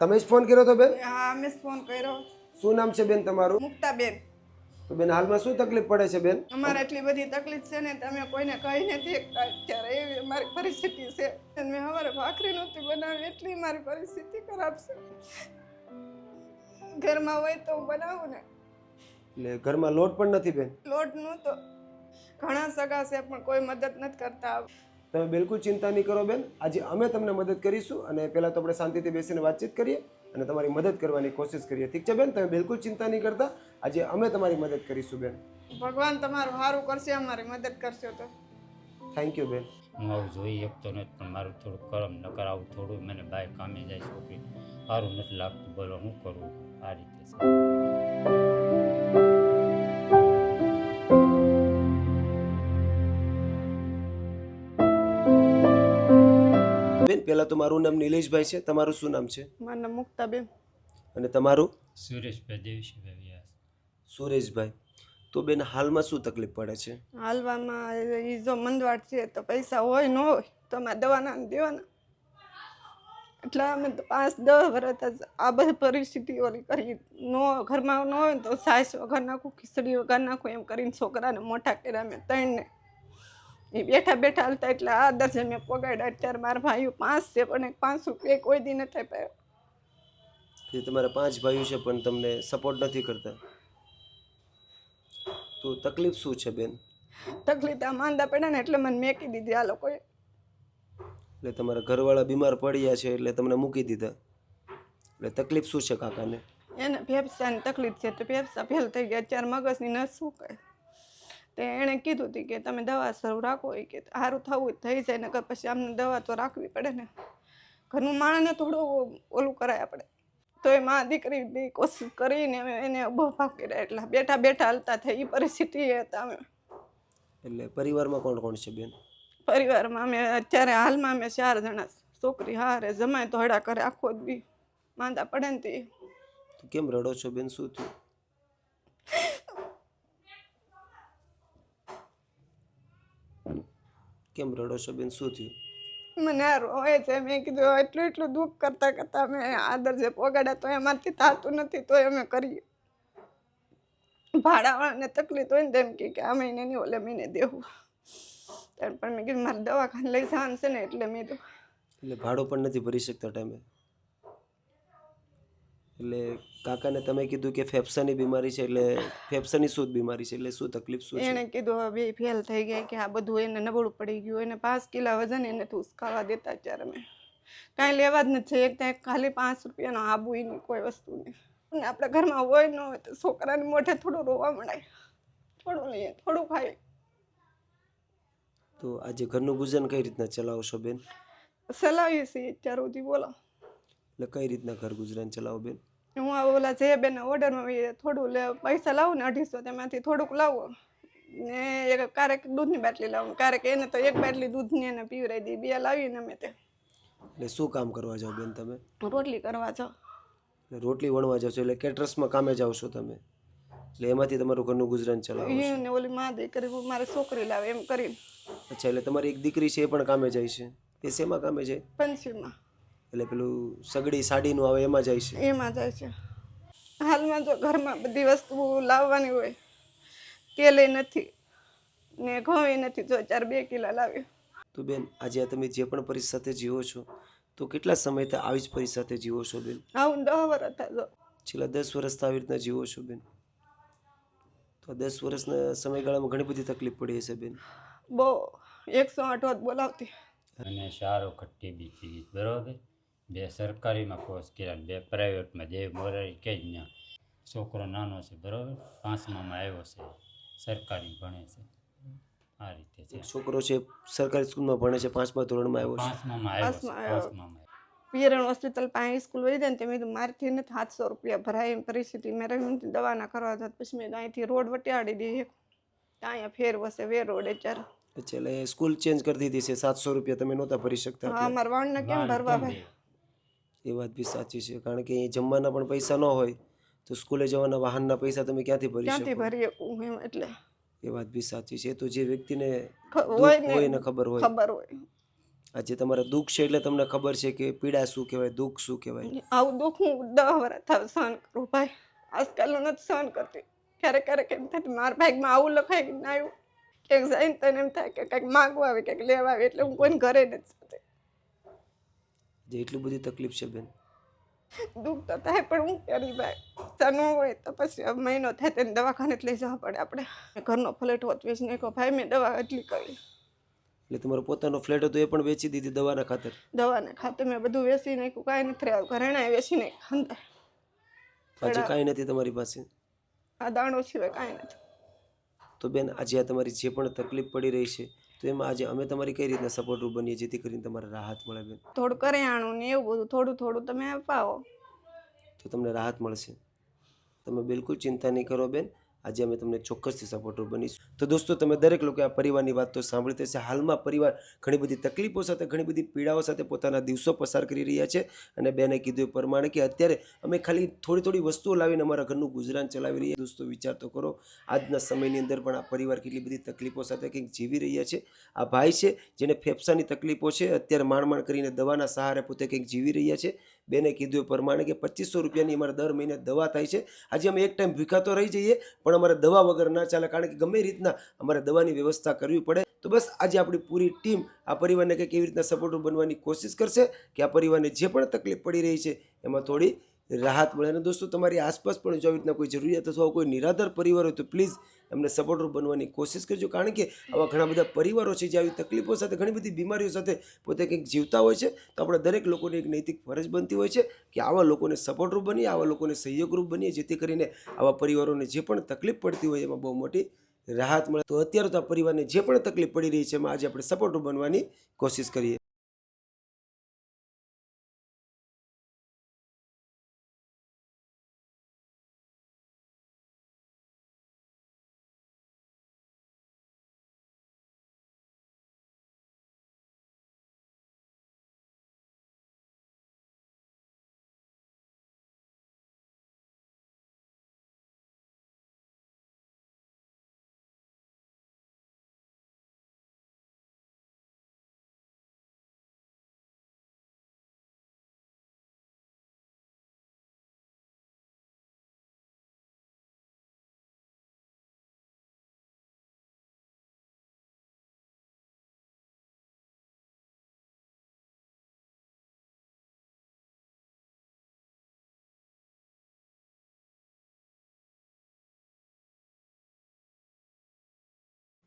તમે જ ફોન કર્યો તો બેન? હા અમે જ ફોન કર્યો. શું નામ છે બેન તમારું? મુક્તાબેન. તો બેન હાલમાં શું તકલીફ પડે છે બેન? અમારે એટલી બધી તકલીફ છે ને તમે કોઈને કહી નથી એકતા અત્યારે એવી અમારી પરિસ્થિતિ છે. મેં અમારે ભાખરી નહોતી બનાવી એટલી મારી પરિસ્થિતિ ખરાબ છે. ઘરમાં હોય તો હું બનાવું ને. એટલે ઘરમાં લોટ પણ નથી બેન? લોટ નહોતો. ઘણા સગા છે પણ કોઈ મદદ નથી કરતા. તમે બિલકુલ ચિંતા નહીં કરો બેન. આજે અમે તમને મદદ કરીશું અને પહેલાં તો આપણે શાંતિથી બેસીને વાતચીત કરીએ અને તમારી મદદ કરવાની કોશિશ કરીએ. ઠીક છે બેન? તમે બિલકુલ ચિંતા નહીં કરતા. આજે અમે તમારી મદદ કરીશું બેન. ભગવાન તમારું સારું કરશે અમારી મદદ કરશો તો. થેન્ક યુ બેન. હું આવું જોઈ શકતો નથી પણ મારું થોડું કરમ નકર આવું થોડું મને બાય કામે જાય છોકરી. સારું નથી લાગતું બોલો હું કરું? આ રીતે પહેલાં તો મારું નામ નિલેશભાઈ છે. તમારું શું નામ છે? મારું નામ મુક્તાબેન. અને તમારું? સુરેશભાઈ દેવશીભાઈ વ્યાસ. સુરેશભાઈ. તો બેન હાલમાં શું તકલીફ પડે છે? હાલવામાં ઈ જો મંદવાડ છે તો પૈસા હોય ન હોય તો અમે દવાના ને દેવાના. એટલે અમે તો પાંચ દસ વર્ષ જ આ બધી પરિસ્થિતિ ઓલી કરી નો ઘરમાં ન હોય ને તો સાસ વગર નાખું ખીચડી વગર નાખું એમ કરીને છોકરાને મોટા કર્યા અમે ત્રણને. એ બેઠા બેઠા હાલતા એટલે આ દર્જે મેં પગાડ્યા. અત્યારે મારા ભાઈઓ પાંચ છે પણ પાંચ રૂપિયા કોઈ દી નથી પાયો તમારા પાંચ ભાઈઓ છે પણ તમને સપોર્ટ નથી કરતા. તો તકલીફ શું છે બેન? તકલીફ આ માંદા પડ્યા ને એટલે મને મેકી દીધી આ લોકોએ. એટલે તમારા ઘરવાળા બીમાર પડ્યા છે એટલે તમને મૂકી દીધા. એટલે તકલીફ શું છે કાકાને? એને ફેફસાની તકલીફ છે તો ફેફસા ફેલ થઈ ગયા. અત્યારે મગજની નસ શું કહે તો એણે કીધું હતું કે તમે દવા શરૂ રાખો એ કે સારું થવું થઈ જાય નકર પછી આમને દવા તો રાખવી પડે ને. ઘરનું માણસને થોડું ઓલું કરાય આપણે તો એ માં દીકરી બે કોશિશ કરીને અમે એને બહુ ભાગ કર્યા એટલા બેઠા બેઠા હાલતા થઈ એ પરિસ્થિતિ હતા અમે. એટલે પરિવારમાં કોણ કોણ છે બેન? પરિવારમાં અમે અત્યારે હાલમાં અમે ચાર જણા છોકરી હારે જમાય તો હડા કરે આખો જ બી માંદા પડે ને તો કેમ રડો છો બેન? શું થયું? કેમ રડો છો બેન? શું થયું? મને રોય છે. મેં કીધું એટલું એટલું દુઃખ કરતા કરતા મેં આદર જે પોગાડ્યા તો એમાંથી થતું નથી તો અમે કરીએ. ભાડાવાળાને તકલીફ હોય ને તેમ કે આ મહિને નહીં ઓલે મહિને દેવું. ત્યારે પણ મેં કીધું મારે દવાખાને લઈ જવાનું છે ને એટલે મેં તો એટલે ભાડું પણ નથી ભરી શકતા ટાઈમે? એટલે કાકાને તમે કીધું કે ફેફસાની બીમારી છે એટલે ફેફસાની શું બીમારી છે એટલે શું તકલીફ શું એણે કીધું હવે બે ફેલ થઈ ગયા કે આ બધું એને નબળું પડી ગયું એને પાંચ કિલા વજન એને તો દેતા અત્યારે મેં. કાંઈ લેવા જ નથી એક ત્યાં ખાલી પાંચ રૂપિયાનો આબુ નહીં કોઈ વસ્તુ નહીં. અને આપણા ઘરમાં હોય ન હોય તો છોકરાને મોઢે થોડું રોવા મળે. થોડું લઈએ થોડું ખાઈએ. તો આજે ઘરનું ગુજન કઈ રીતના ચલાવશો બેન? ચલાવીએ છીએ અત્યાર સુધી બોલો. એટલે કઈ રીતના ઘર ગુજરાન ચલાવો બેન? હું આ ઓલા જે બેન ઓર્ડરમાં થોડું લે પૈસા લાવું ને અઢીસો તેમાંથી થોડુંક લાવો. ને એક ક્યારેક દૂધની બાટલી લાવું ક્યારેક એને તો એક બાટલી દૂધની એને પીવરાઈ દઈ બે લાવીને અમે તે. એટલે શું કામ કરવા જાઓ બેન તમે? રોટલી કરવા જાઓ. એટલે રોટલી વણવા જાઓ છો એટલે કેટરસમાં કામે જાઓ છો તમે? એટલે એમાંથી તમારું ઘરનું ગુજરાન ચલાવો ને ઓલી માં દીકરી મારે છોકરી લાવે એમ કરીને. અચ્છા એટલે તમારી એક દીકરી છે એ પણ કામે જાય છે? એ શેમાં કામે જાય? પંચમીમાં એટલે પેલું સગડી સાડીનું આવે એમાં જાય છે. એમાં જાય છે. હાલમાં જો ઘરમાં બધી વસ્તુ લાવવાની હોય તેલે નથી. ને ઘઉં નથી જો ચાર બે કિલા લાવ્યો. તો બેન આજે આ તમે જે પણ પરિસ સાથે જીવો છો તો કેટલા સમયથી આવી જ પરિસ સાથે જીવો છો બેન? આવું દહ વર્ષ થાય જો. છેલ્લા દસ વર્ષથી આવી રીતના જીવો છો બેન? તો દસ વર્ષના સમયગાળામાં ઘણી બધી તકલીફ પડી હશે બેન? બહુ. એકસો આઠ વાત બોલાવતી. અને સારો ખટ્ટી બીજી બરાબર? બે સરકારીમાં કોર્સ કર્યા ને બે પ્રાઇવેટમાં જે મોરારી કે જ ત્યાં છોકરો નાનો છે બરાબર પાંચમામાં આવ્યો છે સરકારી ભણે છે આ રીતે છે એક છોકરો છે સરકારી સ્કૂલમાં ભણે છે પાંચમા ધોરણમાં આવ્યો છે પાંચમામાં આવ્યો છે પાંચમા આવ્યો. પાંચમામાં પિયરણ હોસ્પિટલ પાસે સ્કૂલ વહી જાય ને તે મેં કીધું મારથી ને સાતસો રૂપિયા ભરાય એમ પરિસ્થિતિ મેં રહી દવાના કરવા જત પછી મેં અહીંથી રોડ વટાડી દી એક અહીંયા ફેર વસે વે રોડ અત્યારે અચ્છા એટલે સ્કૂલ ચેન્જ કરી દીધી છે સાતસો રૂપિયા તમે નહોતા ભરી શકતા હા એટલે. અમારા વાણને કેમ વાણ ભરવા કેમ ભાઈ દે? એ વાત બી સાચી છે. કારણ કે અહીં જમવાના પણ પૈસા ન હોય તો સ્કૂલે જવાના વાહનના પૈસા તમે ક્યાંથી ભરી ક્યાંથી શકો? ભરી શકું એમ એટલે. એ વાત બી સાચી છે. તો જે વ્યક્તિને દુઃખ હોય ને ખબર હોય. ખબર હોય. આજે તમારે દુઃખ છે એટલે તમને ખબર છે કે પીડા શું કહેવાય દુઃખ શું કહેવાય? આવું દુઃખ હું દહ વર્ષ થાવ સહન કરું ભાઈ. આજકાલ હું નથી સહન કરતી. ક્યારેક ક્યારેક એમ થાય મારા ભાગમાં આવું લખાય કે ના આવ્યું ક્યાંક જાય તને એમ થાય કે કંઈક માગવા આવે કંઈક લેવા આવે એટલે હું કોઈને ઘરે નથી જતી. જે એટલી બધી તકલીફ છે બેન? દુઃખ તો થાય પણ હું કરી ભાઈ? ઈચ્છા હોય તો પછી મહિનો થાય તેને દવાખાને લઈ જવા પડે આપણે. ઘરનો ફ્લેટ હોત વેચી નાખ્યો ભાઈ મેં દવા એટલી કરી. એટલે તમારો પોતાનો ફ્લેટ હતો એ પણ વેચી દીધી દવાના ખાતર? દવાના ખાતે મેં બધું વેચી નાખ્યું કાંઈ નથી રહ્યું. ઘરે વેચી નાખ્યું આજે કાંઈ નથી તમારી પાસે? આ દાણો સિવાય કાંઈ નથી. તો બેન આજે આ તમારી જે પણ તકલીફ પડી રહી છે તો એમાં આજે અમે તમારી કઈ રીતના સપોર્ટરૂપ બનીએ જેથી કરીને તમારે રાહત મળે બેન? થોડું કરિયાણું ને એવું બધું થોડું થોડું તમે અપાવો. તો તમને રાહત મળશે. તમે બિલકુલ ચિંતા નહીં કરો બેન. આજે અમે તમને ચોક્કસથી સપોર્ટર બનીશું. તો દોસ્તો, તમે દરેક લોકો આ પરિવારની વાત તો સાંભળી હશે. હાલમાં પરિવાર ઘણી બધી તકલીફો સાથે, ઘણી બધી પીડાઓ સાથે પોતાના દિવસો પસાર કરી રહ્યા છે અને બેને કીધું પ્રમાણે કે અત્યારે અમે ખાલી થોડી થોડી વસ્તુઓ લાવીને અમારા ઘરનું ગુજરાન ચલાવી રહ્યા. દોસ્તો, વિચાર તો કરો, આજના સમયની અંદર પણ આ પરિવાર કેટલી બધી તકલીફો સાથે કંઈક જીવી રહ્યા છે. આ ભાઈ છે, જેને ફેફસાની તકલીફો છે, અત્યારે માંડ કરીને દવાના સહારે પોતે કંઈક જીવી રહ્યા છે. બેને કીધું એ પ્રમાણે કે પચીસો રૂપિયાની અમારે દર મહિને દવા થાય છે. આજે અમે એક ટાઈમ ભીખા તો રહી જઈએ, પણ અમારે દવા વગર ના ચાલે, કારણ કે ગમે રીતના અમારે દવાની વ્યવસ્થા કરવી પડે. તો બસ આજે આપણી પૂરી ટીમ આ પરિવારને કંઈક એવી રીતના સપોર્ટિવ બનવાની કોશિશ કરશે કે આ પરિવારને જે પણ તકલીફ પડી રહી છે, એમાં થોડી રાહત મળે. અને દોસ્તો, તમારી આસપાસ પણ જો આવી રીતના કોઈ જરૂરિયાત અથવા કોઈ નિરાધાર પરિવાર હોય તો પ્લીઝ એમને સપોર્ટરૂપ બનવાની કોશિશ કરજો. કારણ કે આવા ઘણા બધા પરિવારો છે જે આવી તકલીફો સાથે, ઘણી બધી બીમારીઓ સાથે પોતે કંઈક જીવતા હોય છે, તો આપણે દરેક લોકોની એક નૈતિક ફરજ બનતી હોય છે કે આવા લોકોને સપોર્ટરૂપ બનીએ, આવા લોકોને સહયોગરૂપ બનીએ, જેથી કરીને આવા પરિવારોને જે પણ તકલીફ પડતી હોય એમાં બહુ મોટી રાહત મળે. તો અત્યારે તો આ પરિવારને જે પણ તકલીફ પડી રહી છે એમાં આજે આપણે સપોર્ટરૂપ બનવાની કોશિશ કરીએ.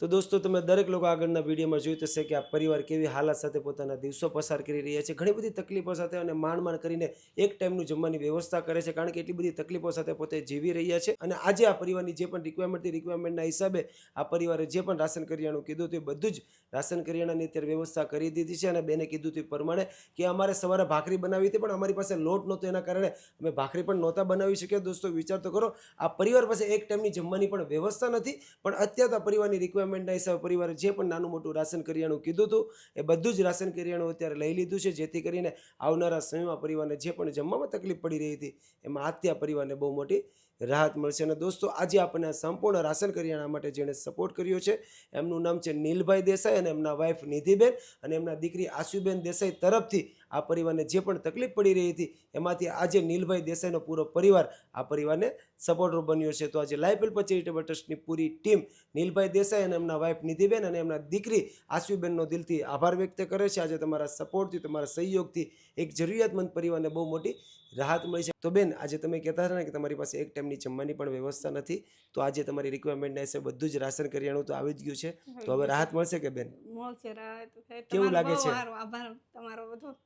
તો દોસ્તો, તમે દરેક લોકો આગળના વિડીયોમાં જોયું હશે કે આ પરિવાર કેવી હાલત સાથે પોતાના દિવસો પસાર કરી રહ્યા છે. ઘણી બધી તકલીફો સાથે અને માંડ માંડ કરીને એક ટાઈમનું જમવાની વ્યવસ્થા કરે છે, કારણ કે એટલી બધી તકલીફો સાથે પોતે જીવી રહ્યા છે. અને આજે આ પરિવારની જે પણ રિક્વાયરમેન્ટ રિક્વાયરમેન્ટના હિસાબે આ પરિવારે જે પણ રાશન કરિયાણું કીધું હતું એ બધું જ રાશન કરિયાણાની અત્યારે વ્યવસ્થા કરી દીધી છે. અને બેને કીધું હતું પ્રમાણે કે અમારે સવારે ભાખરી બનાવી હતી, પણ અમારી પાસે લોટ નહોતો. એના કારણે અમે ભાખરી પણ નહોતા બનાવી શક્યા. દોસ્તો, વિચાર તો કરો, આ પરિવાર પાસે એક ટાઈમની જમવાની પણ વ્યવસ્થા નથી, પણ અત્યારે આ પરિવારની રિક્વાયરમેન્ટના હિસાબે પરિવારે જે પણ નાનું મોટું રાશન કરિયાણું કીધું હતું, એ બધું જ રાશન કરિયાણું અત્યારે લઈ લીધું છે, જેથી કરીને આવનારા સમયમાં પરિવારને જે પણ જમવામાં તકલીફ પડી રહી હતી, એમાં આજથી આ પરિવારને બહુ મોટી રાહત મળશે. અને દોસ્તો, આજે આપણને સંપૂર્ણ રાશન કરિયાણા માટે જેણે સપોર્ટ કર્યો છે, એમનું નામ છે નીલભાઈ દેસાઈ અને એમના વાઈફ નિધિબેન અને એમના દીકરી આશુબેન દેસાઈ તરફથી આ પરિવારને જે પણ તકલીફ પડી રહી હતી એમાંથી આજે નીલભાઈ દેસાઈનો પૂરો પરિવાર આ પરિવારને સપોર્ટર બન્યો છે. તો આજે લાઈફ હેલ્પ ચેરિટેબલ ટ્રસ્ટની પૂરી ટીમ નીલભાઈ દેસાઈ અને એમના વાઈફ નિધિબેન અને એમના દીકરી આશુબેનનો દિલથી આભાર વ્યક્ત કરે છે. આજે તમારા સપોર્ટથી તમારા સહયોગથી એક જરૂરિયાતમંદ પરિવારને બહુ મોટી રાહત મળી છે. તો બેન આજે તમે કહેતા હતા ને કે તમારી પાસે એક ટાઈમની જમવાની પણ વ્યવસ્થા નથી. તો આજે તમારી રિક્વાયરમેન્ટના હિસાબે બધું જ રાશન કરિયાણું તો આવી જ ગયું છે. તો હવે રાહત મળશે કે બેન? મળશે રાહત. કેવું લાગે છે? આભાર. તમારો બધો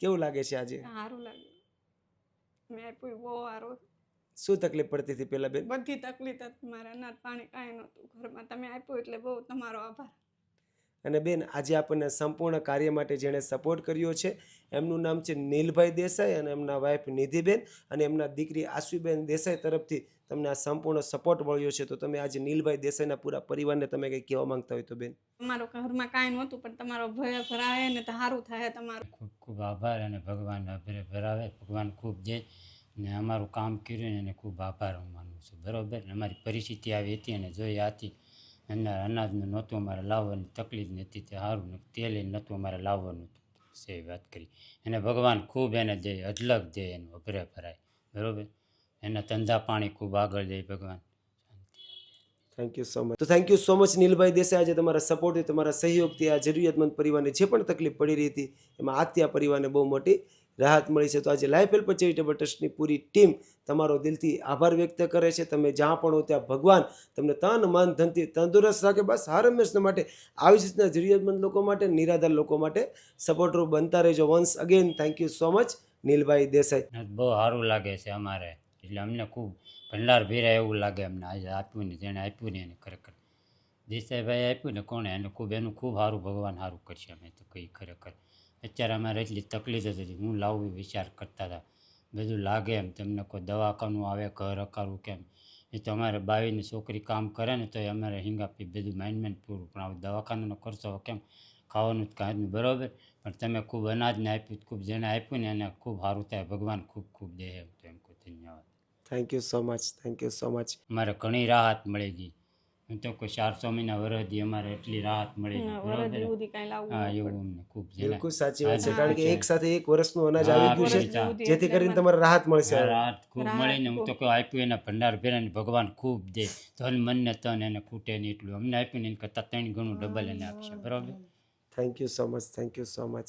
કેવું લાગે છે આજે? સારું લાગે. મેં આપ્યું બહુ સારું. શું તકલીફ પડતી હતી પેલા બેન? બધી તકલીફ હતી મારા અનાજ પાણી કાંઈ નહોતું ઘરમાં. તમે આપ્યું એટલે બહુ તમારો આભાર. અને બેન આજે આપણને સંપૂર્ણ કાર્ય માટે જેણે સપોર્ટ કર્યો છે એમનું નામ છે નીલભાઈ દેસાઈ અને એમના વાઈફ નિધિબેન અને એમના દીકરી આશુબેન દેસાઈ તરફથી તમને આ સંપૂર્ણ સપોર્ટ મળ્યો છે. તો તમે આજે નીલભાઈ દેસાઈના પૂરા પરિવારને તમે કંઈ કહેવા માંગતા હોય તો બેન? તમારો ઘરમાં કાંઈ નહોતું પણ તમારો ભય ભરાય ને તો સારું થાય તમારું. ખૂબ આભાર અને ભગવાન અભરે ભરાવે. ભગવાન ખૂબ દે ને અમારું કામ કર્યું એને ખૂબ આભાર હું માનું છું. બરાબર? ને અમારી પરિસ્થિતિ આવી હતી અને જોઈ હતી. અને અનાજનું નહોતું અમારે લાવવાની તકલીફ નથી તે સારું ને તેલ નહોતું અમારે લાવવાનું છે વાત કરી. એને ભગવાન ખૂબ એને દે, અઢલક દે એનું અભરે ભરાય. બરાબર? એના ધંધા પાણી ખૂબ આગળ જાય ભગવાન. થેન્ક યુ સો મચ તો થેન્ક યુ સો મચ નીલભાઈ દેસાઈ. આજે તમારા સપોર્ટથી તમારા સહયોગથી આ જરૂરિયાતમંદ પરિવારને જે પણ તકલીફ પડી રહી હતી, એમાં આજથી આ પરિવારને બહુ મોટી રાહત મળી છે. તો આજે લાઈફ હેલ્પ ચેરિટેબલ ટ્રસ્ટની પૂરી ટીમ તમારો દિલથી આભાર વ્યક્ત કરે છે. તમે જ્યાં પણ હો ત્યાં ભગવાન તમને તન, મન, ધનથી તંદુરસ્ત રાખે. બસ હર હંમેશના માટે આવી જ રીતના જરૂરિયાતમંદ લોકો માટે, નિરાધાર લોકો માટે સપોર્ટરૂપ બનતા રહેજો. Once again thank you so much નીલભાઈ Desai. બહુ સારું લાગે છે અમારે. એટલે અમને ખૂબ ભંડાર ભીરા એવું લાગે અમને. આજે આપ્યું ને જેણે આપ્યું ને એને ખરેખર. દેસાઈભાઈ આપ્યું ને કોણે? એને ખૂબ, એનું ખૂબ સારું ભગવાન સારું કરશે અમે તો કઈ ખરેખર. અત્યારે અમારે એટલી તકલીફ જ હતી. હું લાવવું એ વિચાર કરતા હતા. બધું લાગે એમ. તમને કોઈ દવાખાનું આવે, ઘર અકારું કેમ? એ તો અમારે બાવીની છોકરી કામ કરે ને તો અમારે હિંગાપી બધું માઇન્ડ માઇન્ડ પૂરું. પણ આવું દવાખાનાનો ખર્ચો કેમ? ખાવાનું જ કાંઈ નહીં. બરાબર? પણ તમે ખૂબ અનાજને આપ્યું, ખૂબ જેને આપ્યું ને એને ખૂબ સારું થાય. ભગવાન ખૂબ ખૂબ દે એમ તો એમ કહું. ધન્યવાદ. Thank you so much thank you so much મારે ઘણી રાહત મળી ગઈ. હું તો કોઈ ચારસો મહિના વરદી અમારે એટલી રાહત મળી ગઈ. હા એવું અમને ખૂબ બિલકુલ સાચી વાત છે. કારણ કે એક સાથે એક વર્ષનું અનાજ આવી ગયું છે જેથી કરીને તમારે રાહત મળશે રાહત ખૂબ મળીને હું તો કોઈ કહું આપ્યું એને ભંડાર ભેરાને ભગવાન ખૂબ દે. ધન મન ને તન એને ખૂટે નહીં એટલું. અમને આપ્યું ને એને કરતાં ત્રણ ગણું ડબલ એને આપશે. બરાબર? Thank you so much thank you so much